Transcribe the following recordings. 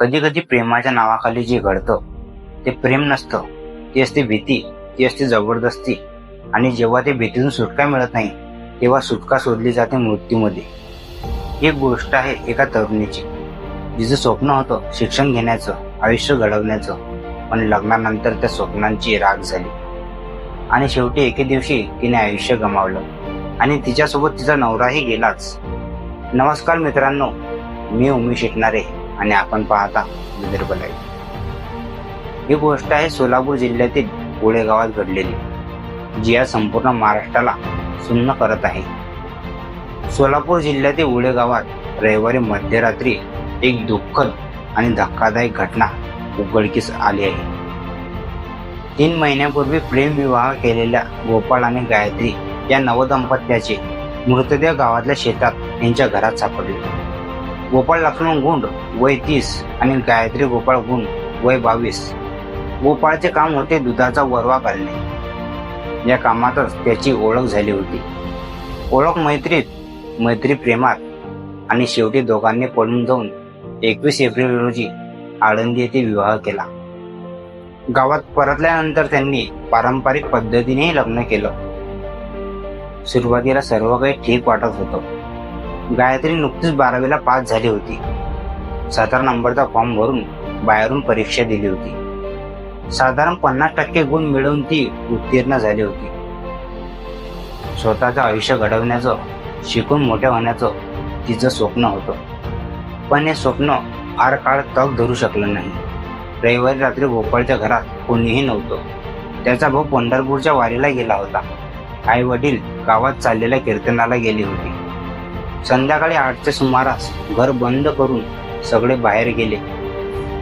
कधी कधी प्रेमाच्या नावाखाली जे घडतं ते प्रेम नसतं. ती असते भीती ती असते जबरदस्ती. आणि जेव्हा ते भीतीतून सुटका मिळत नाही तेव्हा सुटका शोधली जाते मृत्यूमध्ये. एक गोष्ट आहे एका तरुणीची. जिचं स्वप्न होतं शिक्षण घेण्याचं आयुष्य घडवण्याचं पण लग्नानंतर त्या स्वप्नांची राग झाली. आणि शेवटी एके दिवशी तिने आयुष्य गमावलं. आणि तिच्यासोबत तिचा नवराही गेलाच. नमस्कार मित्रांनो मी उमेश शिकणारे. आणि आपण पाहता विदर्भ लाईव्ह ही गोष्ट आहे सोलापूर जिल्ह्यातील पुणे गावात घडलेली. जी या संपूर्ण महाराष्ट्राला सुन्न करत आहे. सोलापूर जिल्ह्यातील उळे गावात रविवारी मध्यरात्री एक दुःखद आणि धक्कादायक घटना उघडकीस आली आहे. तीन महिन्यापूर्वी प्रेमविवाह केलेल्या गोपाळ आणि गायत्री या नवदंपत्याचे मृतदेह गावातल्या शेतात यांच्या घरात सापडले. गोपाळ लक्ष्मण गुंड वय तीस आणि गायत्री गोपाळ गुंड वय बावीस. गोपाळचे काम होते दुधाचा वरवा घालणे या कामातच त्याची ओळख झाली होती. ओळख मैत्रीत मैत्री प्रेमात आणि शेवटी दोघांनी पळून जाऊन एकवीस एप्रिल रोजी आळंदी येथे विवाह केला. गावात परतल्यानंतर त्यांनी पारंपरिक पद्धतीनेही लग्न केलं. सुरुवातीला सर्व काही ठीक वाटत होतं. गायत्री नुकतीच बारावीला पास झाली होती. सतरा नंबरचा फॉर्म भरून बाहेरून परीक्षा दिली होती. साधारण पन्नास टक्के गुण मिळवून ती उत्तीर्ण झाली होती. स्वतःचं आयुष्य घडवण्याचं शिकून मोठ्या होण्याचं तिचं स्वप्न होतं. पण हे स्वप्न फार काळ तग धरू शकलं नाही. रविवारी रात्री गोपाळच्या घरात कोणीही नव्हतं. त्याचा भाऊ पंढरपूरच्या वारीला गेला होता. आई वडील गावात चाललेल्या कीर्तनाला गेली होती. संध्याकाळी आठच्या सुमारास घर बंद करून सगळे बाहेर गेले.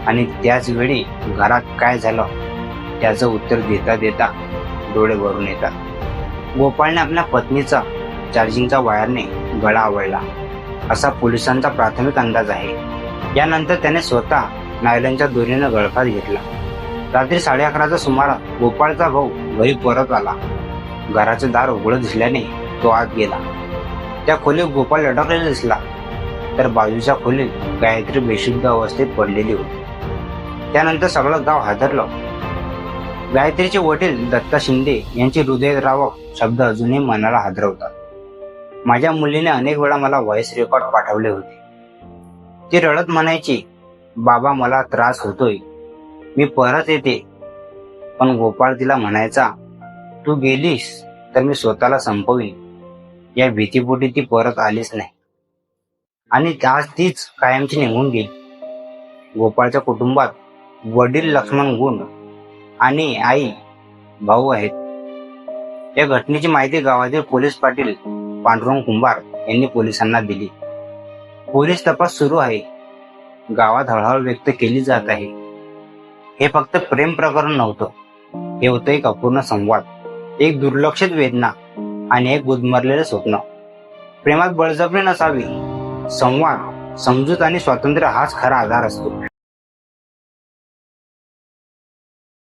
आणि त्याच वेळी घरात काय झालं त्याचं उत्तर देता देता डोळे भरून येतात. गोपाळने आपल्या पत्नीचा चार्जिंगचा वायरने गळा आवळला. असा पोलिसांचा प्राथमिक अंदाज आहे. यानंतर त्याने स्वतः नायलनच्या दोरीनं गळफास घेतला. रात्री साडे अकराचा सुमारास गोपाळचा भाऊ घरी परत आला. घराचं दार उघडं दिसल्याने तो आत गेला. त्या खोलीत गोपाळ लटकलेला दिसला. तर बाजूच्या खोलीत गायत्री बेशुद्ध अवस्थेत पडलेली होती. त्यानंतर सगळं गाव हादरलं. गायत्रीचे वडील दत्ता शिंदे यांचे हृदयद्रावक शब्द अजूनही मनाला हादरवतात. माझ्या मुलीने अनेक वेळा मला व्हॉइस रेकॉर्ड पाठवले होते. ती रडत म्हणायची बाबा मला त्रास होतोय. मी परत येते. पण गोपाळ तिला म्हणायचा तू गेलीस तर मी स्वतःला संपवीन. या भीतीपोटी ती परत आलीच नाही. आणि आज तीच कायमची निघून गेली. गोपाळच्या कुटुंबात वडील लक्ष्मण गुंड आणि आई भाऊ आहेत. या घटनेची माहिती गावातील पोलीस पाटील पांडुरंग कुंभार यांनी पोलिसांना दिली. पोलीस तपास सुरू आहे. गावात हळहळ व्यक्त केली जात आहे. हे फक्त प्रेम प्रकरण नव्हतं. हे होतं एक अपूर्ण संवाद एक दुर्लक्षित वेदना आणि एक गुदमरलेलं स्वप्न. प्रेमात बळजबरी नसावी. संवाद समजूत आणि स्वातंत्र्य हाच खरा आधार असतो.